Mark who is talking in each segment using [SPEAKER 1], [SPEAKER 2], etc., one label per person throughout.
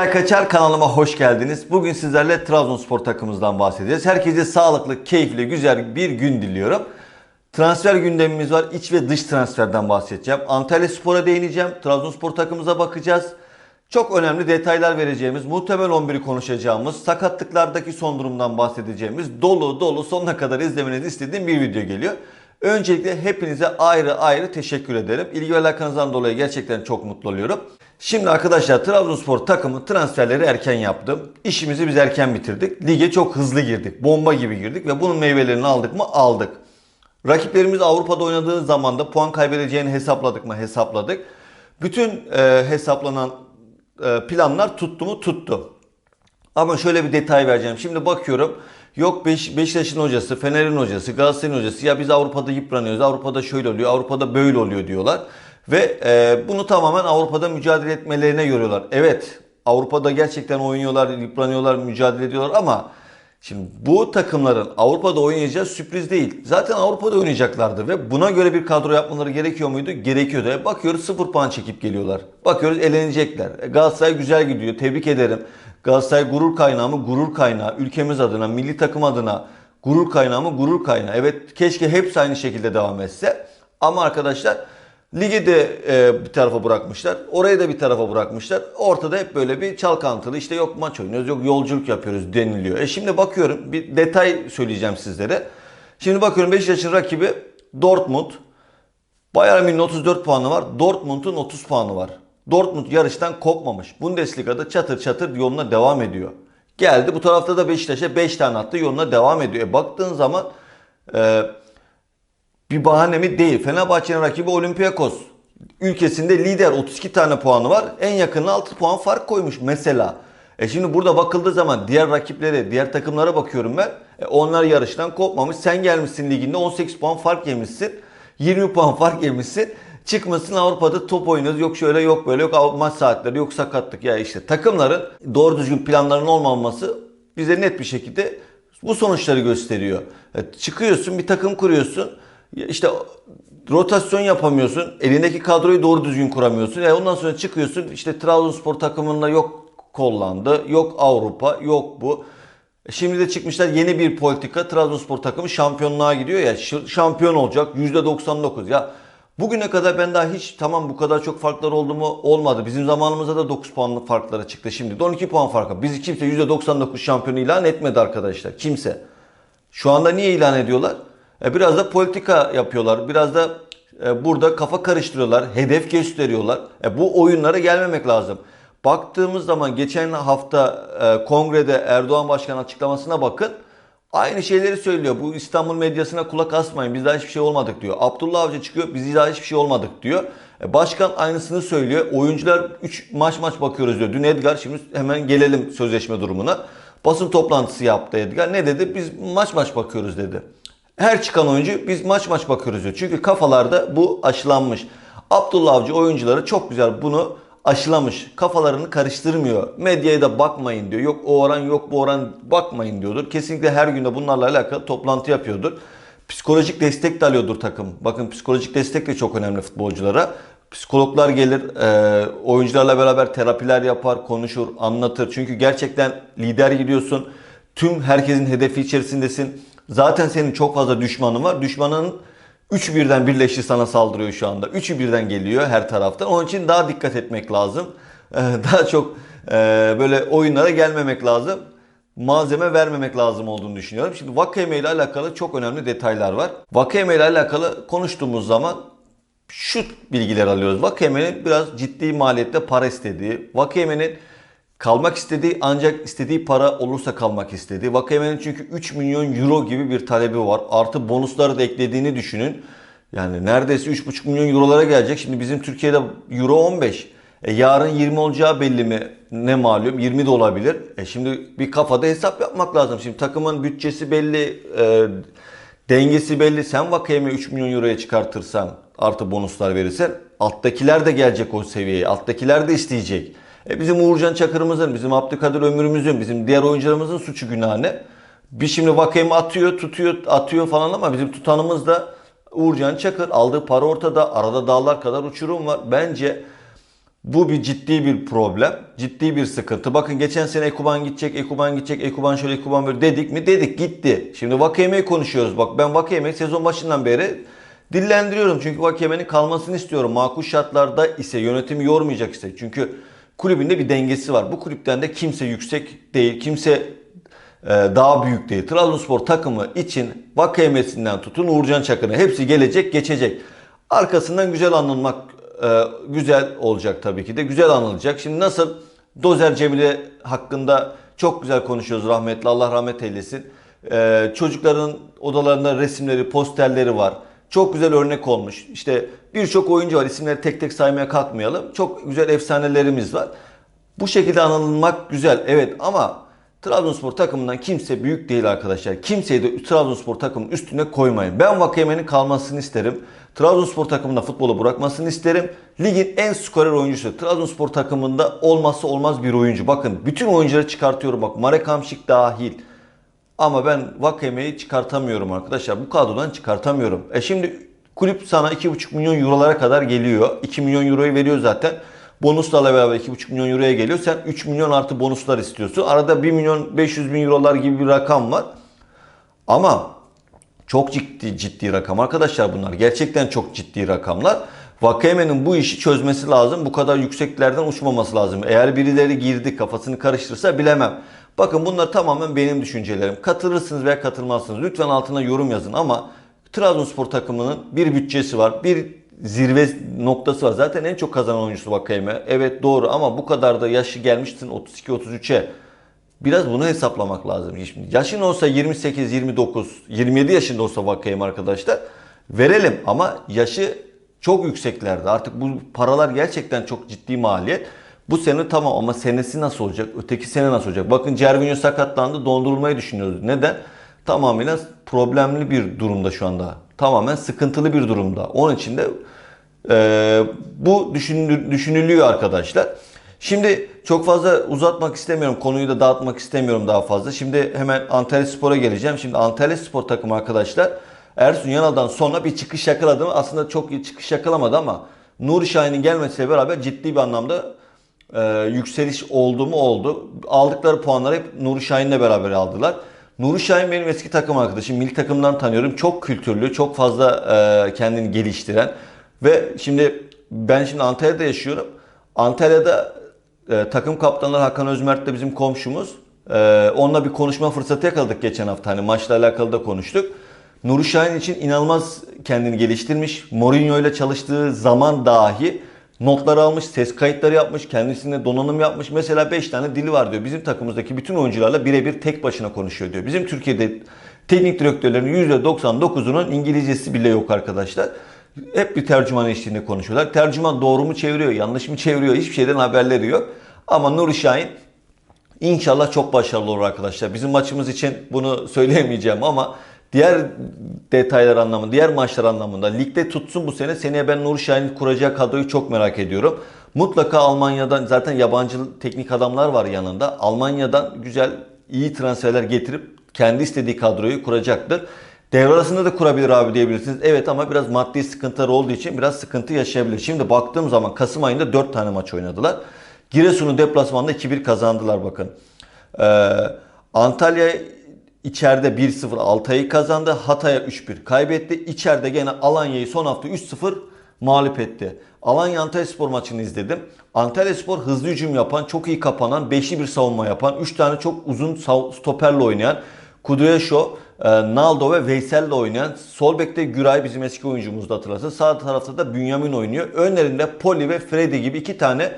[SPEAKER 1] Eray Kaçar kanalıma hoş geldiniz. Bugün sizlerle Trabzonspor takımımızdan bahsedeceğiz. Herkese sağlıklı, keyifli, güzel bir gün diliyorum. Transfer gündemimiz var. İç ve dış transferden bahsedeceğim. Antalya Spor'a değineceğim. Trabzonspor takımımıza bakacağız. Çok önemli detaylar vereceğimiz, muhtemel 11'i konuşacağımız, sakatlıklardaki son durumdan bahsedeceğimiz, dolu dolu sonuna kadar izlemenizi istediğim bir video geliyor. Öncelikle hepinize ayrı ayrı teşekkür ederim. İlgi ve alakanızdan dolayı gerçekten çok mutlu oluyorum. Şimdi arkadaşlar Trabzonspor takımı transferleri erken yaptım. İşimizi biz erken bitirdik. Lige çok hızlı girdik. Bomba gibi girdik ve bunun meyvelerini aldık mı? Aldık. Rakiplerimiz Avrupa'da oynadığı zaman da puan kaybedeceğini hesapladık mı? Hesapladık. Bütün e, hesaplanan e, planlar tuttu mu? Tuttu. Ama şöyle bir detay vereceğim. Şimdi bakıyorum. Yok Beş, Beşiktaş'ın hocası, Fener'in hocası, Galatasaray'ın hocası. Ya biz Avrupa'da yıpranıyoruz. Avrupa'da şöyle oluyor. Avrupa'da böyle oluyor diyorlar. Ve e, bunu tamamen Avrupa'da mücadele etmelerine yoruyorlar. Evet Avrupa'da gerçekten oynuyorlar, yıpranıyorlar, mücadele ediyorlar ama Şimdi bu takımların Avrupa'da oynayacağı sürpriz değil. Zaten Avrupa'da oynayacaklardı ve buna göre bir kadro yapmaları gerekiyor muydu? Gerekiyordu. E bakıyoruz 0 puan çekip geliyorlar. Bakıyoruz elenecekler. E Galatasaray güzel gidiyor. Tebrik ederim. Galatasaray gurur kaynağı mı? Gurur kaynağı. Ülkemiz adına, milli takım adına gurur kaynağı mı? Gurur kaynağı. Evet keşke hepsi aynı şekilde devam etse. Ama arkadaşlar Ligi de e, bir tarafa bırakmışlar. Orayı da bir tarafa bırakmışlar. Ortada hep böyle bir çalkantılı işte yok maç oynuyoruz yok yolculuk yapıyoruz deniliyor. E şimdi bakıyorum bir detay söyleyeceğim sizlere. Şimdi bakıyorum Beşiktaş'ın rakibi Dortmund. Bayern Münih'in 34 puanı var. Dortmund'un 30 puanı var. Dortmund yarıştan kopmamış. Bundesliga'da çatır çatır yoluna devam ediyor. Geldi bu tarafta da Beşiktaş'a 5 tane attı yoluna devam ediyor. E baktığın zaman e, bir bahane mi? Değil. Fenerbahçe'nin rakibi Olympiakos. Ülkesinde lider 32 tane puanı var. En yakınına 6 puan fark koymuş mesela. E şimdi burada bakıldığı zaman diğer rakiplere, diğer takımlara bakıyorum ben. E onlar yarıştan kopmamış. Sen gelmişsin liginde 18 puan fark yemişsin. 20 puan fark yemişsin. Çıkmasın Avrupa'da top oynuyoruz. Yok şöyle yok böyle yok maç saatleri yok sakatlık. Ya işte takımların doğru düzgün planlarının olmaması bize net bir şekilde bu sonuçları gösteriyor. E, çıkıyorsun bir takım kuruyorsun. İşte rotasyon yapamıyorsun. Elindeki kadroyu doğru düzgün kuramıyorsun. E ondan sonra çıkıyorsun işte Trabzonspor takımında yok kollandı, yok Avrupa, yok bu. E Şimdi de çıkmışlar yeni bir politika. Trabzonspor takımı şampiyonluğa gidiyor ya. Şampiyon olacak %99. Ya bugüne kadar ben daha hiç tamam bu kadar çok farklar oldu mu? Olmadı. Bizim zamanımızda da 9 puanlı farklara çıktı. Şimdi de 12 puan farkı. Bizi kimse %99 şampiyon ilan etmedi arkadaşlar. Kimse. Şu anda niye ilan ediyorlar? E, biraz da politika yapıyorlar. Biraz da e, burada kafa karıştırıyorlar. Hedef gösteriyorlar. E, bu oyunlara gelmemek lazım. Baktığımız zaman geçen hafta kongrede Erdoğan Başkan açıklamasına bakın. Aynı şeyleri söylüyor. Bu İstanbul medyasına kulak asmayın. Biz daha hiçbir şey olmadık diyor. Abdullah Avcı çıkıyor. Biz daha hiçbir şey olmadık diyor. Başkan aynısını söylüyor. Oyuncular 3 maç maç bakıyoruz diyor. Dün Edgar şimdi hemen gelelim sözleşme durumuna. Basın toplantısı yaptı Edgar. Ne dedi? Biz maç maç bakıyoruz dedi. Her çıkan oyuncu biz maç maç bakıyoruz diyor. Çünkü kafalarda bu aşılanmış. Abdullah Avcı oyuncuları çok güzel bunu aşılamış. Kafalarını karıştırmıyor. Medyaya da bakmayın diyor. Yok o oran yok bu oran bakmayın diyordur. Kesinlikle her günde bunlarla alakalı toplantı yapıyordur. Psikolojik destek de alıyordur takım. Bakın psikolojik destek de çok önemli futbolculara. Psikologlar gelir, e, oyuncularla beraber terapiler yapar, konuşur, anlatır. Çünkü gerçekten lider gidiyorsun. Tüm herkesin hedefi içerisindesin. Zaten senin çok fazla düşmanın var. Düşmanın Üçü birden birleşti sana saldırıyor şu anda. Üçü birden geliyor her taraftan. Onun için daha dikkat etmek lazım. Ee, Daha çok e, böyle oyunlara gelmemek lazım. Malzeme vermemek lazım olduğunu düşünüyorum. Şimdi Vakayeme ile alakalı çok önemli detaylar var. Vakayeme ile alakalı konuştuğumuz zaman şu bilgiler alıyoruz. Vakayeme'nin biraz ciddi maliyette para istediği, Vakayeme'nin kalmak istediği ancak istediği para olursa kalmak istediği. Vakayeme'nin çünkü 3 milyon euro gibi bir talebi var. Artı bonusları da eklediğini düşünün. Yani neredeyse 3,5 milyon eurolara gelecek. Şimdi bizim Türkiye'de euro 15. E yarın 20 olacağı belli mi? Ne malum? 20 de olabilir. E şimdi bir kafada hesap yapmak lazım. Şimdi takımın bütçesi belli, e, dengesi belli. Sen Vakayeme 3 milyon euroya çıkartırsan artı bonuslar verirsen alttakiler de gelecek o seviyeye. Alttakiler de isteyecek. E bizim Uğurcan Çakır'ımızın, bizim Abdülkadir Ömür'ümüzün, bizim diğer oyuncularımızın suçu günahı ne? Bir şimdi Vakayeme atıyor, tutuyor, atıyor falan ama bizim tutanımız da Uğurcan Çakır. Aldığı para ortada. Arada dağlar kadar uçurum var. Bence Bu bir ciddi bir problem. Ciddi bir sıkıntı. Bakın geçen sene Ekuban gidecek, Ekuban gidecek, Ekuban şöyle, Ekuban böyle dedik mi? Dedik gitti. Şimdi Vakayeme'yi konuşuyoruz. Bak ben Vakayeme'yi sezon başından beri dillendiriyorum. Çünkü Vakayeme'nin kalmasını istiyorum. Makul şartlarda ise yönetimi yormayacak ise. Çünkü kulübünde bir dengesi var. Bu kulüpten de kimse yüksek değil, kimse e, daha büyük değil. Trabzonspor takımı için Vakayeme'sinden tutun Uğurcan Çakır'ına hepsi gelecek, geçecek. Arkasından güzel anılmak e, güzel olacak tabii ki de. Güzel anılacak. Şimdi nasıl Dozer Cemile hakkında çok güzel konuşuyoruz rahmetli. Allah rahmet eylesin. E, çocukların odalarında resimleri, posterleri var. Çok güzel örnek olmuş. İşte birçok oyuncu var. İsimleri tek tek saymaya kalkmayalım. Çok güzel efsanelerimiz var. Bu şekilde anılmak güzel. Evet ama Trabzonspor takımından kimse büyük değil arkadaşlar. Kimseyi de Trabzonspor takımının üstüne koymayın. Ben Vakayeme'nin kalmasını isterim. Trabzonspor takımında futbolu bırakmasını isterim. Ligin en skorer oyuncusu. Trabzonspor takımında olmazsa olmaz bir oyuncu. Bakın bütün oyuncuları çıkartıyorum. Bak Marek Hamşik dahil. Ama ben Vakayeme'yi çıkartamıyorum arkadaşlar. Bu kadrodan çıkartamıyorum. E şimdi kulüp sana 2,5 milyon eurolara kadar geliyor. 2 milyon euroyu veriyor zaten. Bonuslarla beraber 2,5 milyon euroya geliyor. Sen 3 milyon artı bonuslar istiyorsun. Arada 1 milyon 500 bin eurolar gibi bir rakam var. Ama çok ciddi ciddi rakam arkadaşlar bunlar. Gerçekten çok ciddi rakamlar. Vakayeme'nin bu işi çözmesi lazım. Bu kadar yükseklerden uçmaması lazım. Eğer birileri girdi kafasını karıştırırsa bilemem. Bakın bunlar tamamen benim düşüncelerim. Katılırsınız veya katılmazsınız. Lütfen altına yorum yazın ama Trabzonspor takımının bir bütçesi var. Bir zirve noktası var. Zaten en çok kazanan oyuncusu Vakayeme. Evet doğru ama bu kadar da yaşı gelmişsin 32-33'e. Biraz bunu hesaplamak lazım. Şimdi yaşın olsa 28, 29, 27 yaşında olsa Vakayeme arkadaşlar verelim ama yaşı çok yükseklerde. Artık bu paralar gerçekten çok ciddi maliyet. Bu sene tamam ama senesi nasıl olacak? Öteki sene nasıl olacak? Bakın Cervinho sakatlandı. Dondurulmayı düşünüyoruz. Neden? Tamamıyla problemli bir durumda şu anda. Tamamen sıkıntılı bir durumda. Onun için de e, bu düşünülü- düşünülüyor arkadaşlar. Şimdi çok fazla uzatmak istemiyorum. Konuyu da dağıtmak istemiyorum daha fazla. Şimdi hemen Antalya Spor'a geleceğim. Şimdi Antalya Spor takımı arkadaşlar Ersun Yanal'dan sonra bir çıkış yakaladı mı? Aslında çok iyi çıkış yakalamadı ama Nuri Şahin'in gelmesiyle beraber ciddi bir anlamda e, yükseliş oldu mu oldu. Aldıkları puanları hep Nuri Şahin'le beraber aldılar. Nuri Şahin benim eski takım arkadaşım. Milli takımdan tanıyorum. Çok kültürlü, çok fazla e, kendini geliştiren ve şimdi ben şimdi Antalya'da yaşıyorum. Antalya'da e, takım kaptanları Hakan Özmert de bizim komşumuz. E, onunla bir konuşma fırsatı yakaladık geçen hafta. Hani maçla alakalı da konuştuk. Nuri Şahin için inanılmaz kendini geliştirmiş. Mourinho ile çalıştığı zaman dahi notları almış, ses kayıtları yapmış, kendisine donanım yapmış. Mesela 5 tane dili var diyor. Bizim takımımızdaki bütün oyuncularla birebir tek başına konuşuyor diyor. Bizim Türkiye'de teknik direktörlerin %99'unun İngilizcesi bile yok arkadaşlar. Hep bir tercüman eşliğinde konuşuyorlar. Tercüman doğru mu çeviriyor, yanlış mı çeviriyor hiçbir şeyden haberleri yok. Ama Nuri Şahin İnşallah çok başarılı olur arkadaşlar. Bizim maçımız için bunu söyleyemeyeceğim ama diğer detaylar anlamında, diğer maçlar anlamında ligde tutsun bu sene. Seneye ben Nuri Şahin'in kuracağı kadroyu çok merak ediyorum. Mutlaka Almanya'dan zaten yabancı teknik adamlar var yanında. Almanya'dan güzel, iyi transferler getirip kendi istediği kadroyu kuracaktır. Devre arasında da kurabilir abi diyebilirsiniz. Evet ama biraz maddi sıkıntılar olduğu için biraz sıkıntı yaşayabilir. Şimdi baktığım zaman Kasım ayında 4 tane maç oynadılar. Giresun'u deplasmanda 2-1 kazandılar bakın. Ee, Antalya içeride 1-0 Altay'ı kazandı. Hatay'a 3-1 kaybetti. İçeride gene Alanya'yı son hafta 3-0 mağlup etti. Alanya Antalya Spor maçını izledim. Antalya Spor hızlı hücum yapan, çok iyi kapanan, 5'li bir savunma yapan, 3 tane çok uzun stoperle oynayan, Kudryasho, e, Naldo ve Veysel'le oynayan, sol bekte Güray bizim eski oyuncumuzda hatırlarsın. Sağ tarafta da Bünyamin oynuyor. Önlerinde Poli ve Freddy gibi iki tane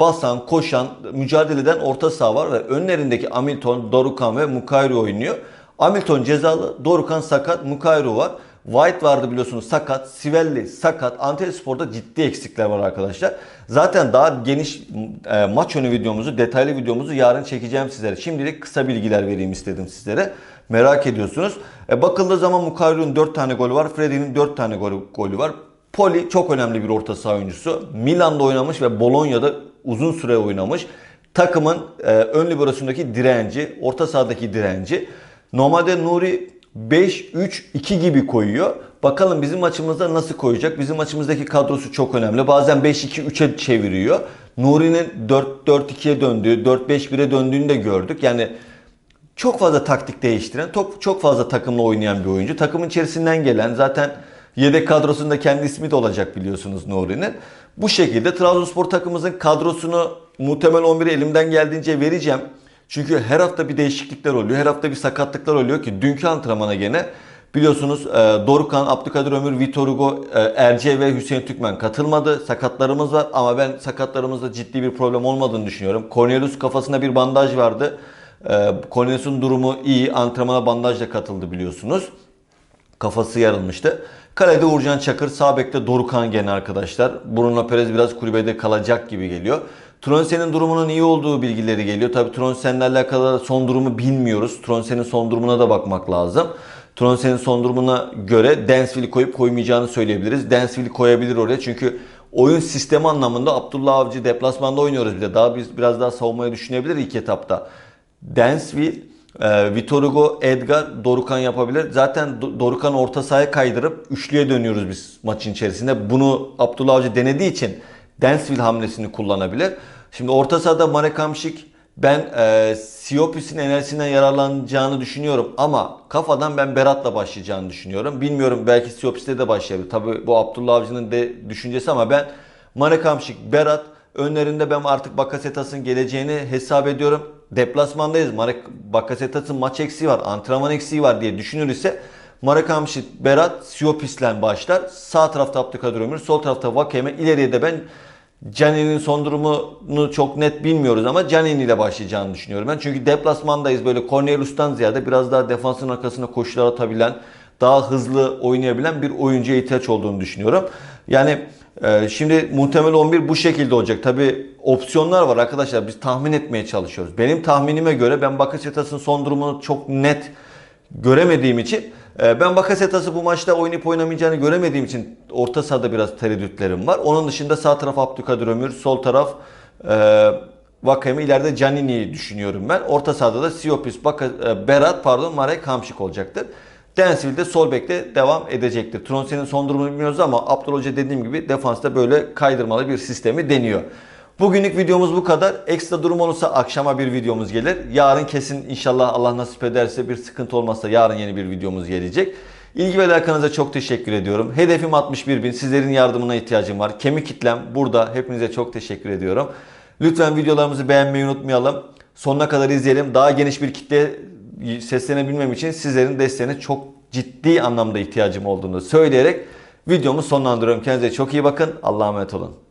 [SPEAKER 1] basan, koşan, mücadele eden orta saha var ve önlerindeki Hamilton, Dorukan ve Mukayru oynuyor. Hamilton cezalı, Dorukan sakat, Mukayru var. White vardı biliyorsunuz sakat, Sivelli sakat. Antalyaspor'da ciddi eksikler var arkadaşlar. Zaten daha geniş e, maç önü videomuzu, detaylı videomuzu yarın çekeceğim sizlere. Şimdilik kısa bilgiler vereyim istedim sizlere. Merak ediyorsunuz. E, bakıldığı zaman Mukayru'nun 4 tane golü var. Freddy'nin 4 tane golü, golü var. Poli çok önemli bir orta saha oyuncusu. Milan'da oynamış ve Bologna'da uzun süre oynamış. Takımın e, ön liberosundaki direnci, orta sahadaki direnci. Normalde Nuri 5-3-2 gibi koyuyor. Bakalım bizim maçımızda nasıl koyacak? Bizim maçımızdaki kadrosu çok önemli. Bazen 5-2-3'e çeviriyor. Nuri'nin 4-4-2'ye döndüğü, 4-5-1'e döndüğünü de gördük. Yani çok fazla taktik değiştiren, çok, çok fazla takımla oynayan bir oyuncu. Takımın içerisinden gelen zaten yedek kadrosunda kendi ismi de olacak biliyorsunuz Nuri'nin. Bu şekilde Trabzonspor takımımızın kadrosunu muhtemel 11'i elimden geldiğince vereceğim. Çünkü her hafta bir değişiklikler oluyor. Her hafta bir sakatlıklar oluyor ki dünkü antrenmana gene biliyorsunuz e, Dorukan, Abdülkadir Ömür, Vitor Hugo, e, Erce ve Hüseyin Türkmen katılmadı. Sakatlarımız var ama ben sakatlarımızda ciddi bir problem olmadığını düşünüyorum. Cornelius kafasında bir bandaj vardı. E, Cornelius'un durumu iyi. Antrenmana bandajla katıldı biliyorsunuz. Kafası yarılmıştı. Kalede Uğurcan Çakır, sağ bekte Dorukan gene arkadaşlar. Bruno Perez biraz kulübede kalacak gibi geliyor. Tronsen'in durumunun iyi olduğu bilgileri geliyor. Tabii Tronsen'le alakalı son durumu bilmiyoruz. Tronsen'in son durumuna da bakmak lazım. Tronsen'in son durumuna göre Dansville'i koyup koymayacağını söyleyebiliriz. Dansville'i koyabilir oraya çünkü oyun sistemi anlamında Abdullah Avcı deplasmanda oynuyoruz bir de. Daha biz biraz daha savunmayı düşünebilir ilk etapta. Dansville e, Vitor Hugo, Edgar, Dorukan yapabilir. Zaten Do- Dorukan orta sahaya kaydırıp üçlüye dönüyoruz biz maçın içerisinde. Bunu Abdullah Avcı denediği için Dansville hamlesini kullanabilir. Şimdi orta sahada Marek Hamšík ben e, Siopis'in enerjisinden yararlanacağını düşünüyorum ama kafadan ben Berat'la başlayacağını düşünüyorum. Bilmiyorum belki Siopis'te de başlayabilir. Tabii bu Abdullah Avcı'nın de düşüncesi ama ben Marek Hamšík, Berat önlerinde ben artık Bakasetas'ın geleceğini hesap ediyorum. Deplasmandayız. Marek Bakasetas'ın maç eksiği var, antrenman eksiği var diye düşünür ise Marek Hamšík, Berat, Siopis'le başlar. Sağ tarafta Abdülkadir Ömür, sol tarafta Vakeme. İleriye de ben Canini'nin son durumunu çok net bilmiyoruz ama Canini ile başlayacağını düşünüyorum ben. Çünkü deplasmandayız böyle Cornelius'tan ziyade biraz daha defansın arkasına koşular atabilen, daha hızlı oynayabilen bir oyuncuya ihtiyaç olduğunu düşünüyorum. Yani şimdi muhtemel 11 bu şekilde olacak. Tabi opsiyonlar var arkadaşlar biz tahmin etmeye çalışıyoruz. Benim tahminime göre ben Bakasetas'ın son durumunu çok net göremediğim için e, ben Bakasetas'ı bu maçta oynayıp oynamayacağını göremediğim için orta sahada biraz tereddütlerim var. Onun dışında sağ taraf Abdülkadir Ömür, sol taraf e, Vakemi, ileride Canini'yi düşünüyorum ben. Orta sahada da Siopis, Baka, e, Berat pardon Marek Hamšík olacaktır. Dansville de sol bekte devam edecektir. Tronsen'in son durumunu bilmiyoruz ama Abdullah Hoca dediğim gibi defansta böyle kaydırmalı bir sistemi deniyor. Bugünlük videomuz bu kadar. Ekstra durum olursa akşama bir videomuz gelir. Yarın kesin inşallah Allah nasip ederse bir sıkıntı olmazsa yarın yeni bir videomuz gelecek. İlgi ve alakanıza çok teşekkür ediyorum. Hedefim 61 bin. Sizlerin yardımına ihtiyacım var. Kemik kitlem burada. Hepinize çok teşekkür ediyorum. Lütfen videolarımızı beğenmeyi unutmayalım. Sonuna kadar izleyelim. Daha geniş bir kitle seslenebilmem için sizlerin desteğine çok ciddi anlamda ihtiyacım olduğunu söyleyerek videomu sonlandırıyorum. Kendinize çok iyi bakın. Allah'a emanet olun.